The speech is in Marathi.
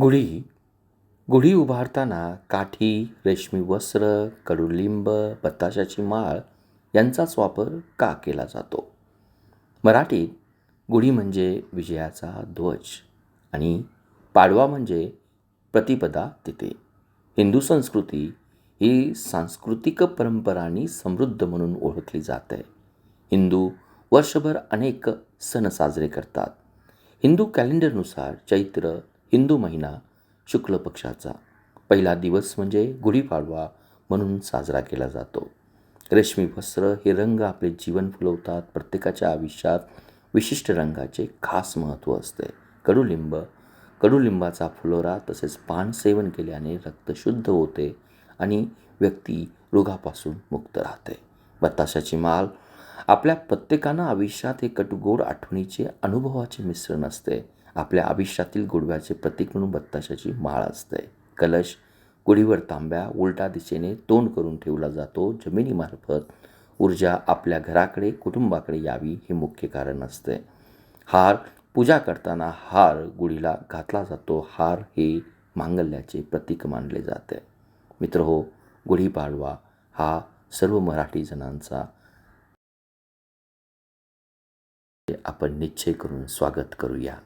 गुढी. गुढी उभारताना काठी रेशमी वस्त्र कडुलिंब बत्ताशाची माळ यांचाच वापर का केला जातो? मराठीत गुढी म्हणजे विजयाचा ध्वज आणि पाडवा म्हणजे प्रतिपदा तिथे. हिंदू संस्कृती ही सांस्कृतिक परंपरांनी समृद्ध म्हणून ओळखली जाते. हिंदू वर्षभर अनेक सण साजरे करतात. हिंदू कॅलेंडरनुसार चैत्र हिंदू महिना शुक्ल पक्षाचा. पहिला दिवस म्हणजे गुढीपाडवा म्हणून साजरा केला जातो. रेशमी वस्त्र हे रंग आपले जीवन फुलवतात. प्रत्येकाच्या आयुष्यात विशिष्ट रंगाचे खास महत्त्व असते. कडुलिंब कडुलिंबाचा फुलोरा तसेच पान सेवन केल्याने रक्त शुद्ध होते आणि व्यक्ती रोगापासून मुक्त राहते. बताशाची माल आपल्या प्रत्येकानं आयुष्यात हे कटुगोड आठवणीचे अनुभवाचे मिश्रण असते. आपल्या आयुष्यातील गोडव्याचे प्रतीक म्हणून बत्ताशाची माळ असते. कलश गुढीवर तांब्या उलटा दिशेने तोंड करून ठेवला जातो. जमिनीमार्फत ऊर्जा आपल्या घराकडे कुटुंबाकडे यावी हे मुख्य कारण असते. हार पूजा करताना हार गुढीला घातला जातो. हार हे मांगल्याचे प्रतीक मानले जाते. मित्र हो गुढीपाडवा हा सर्व मराठी जणांचा आपण निश्चय करून स्वागत करूया.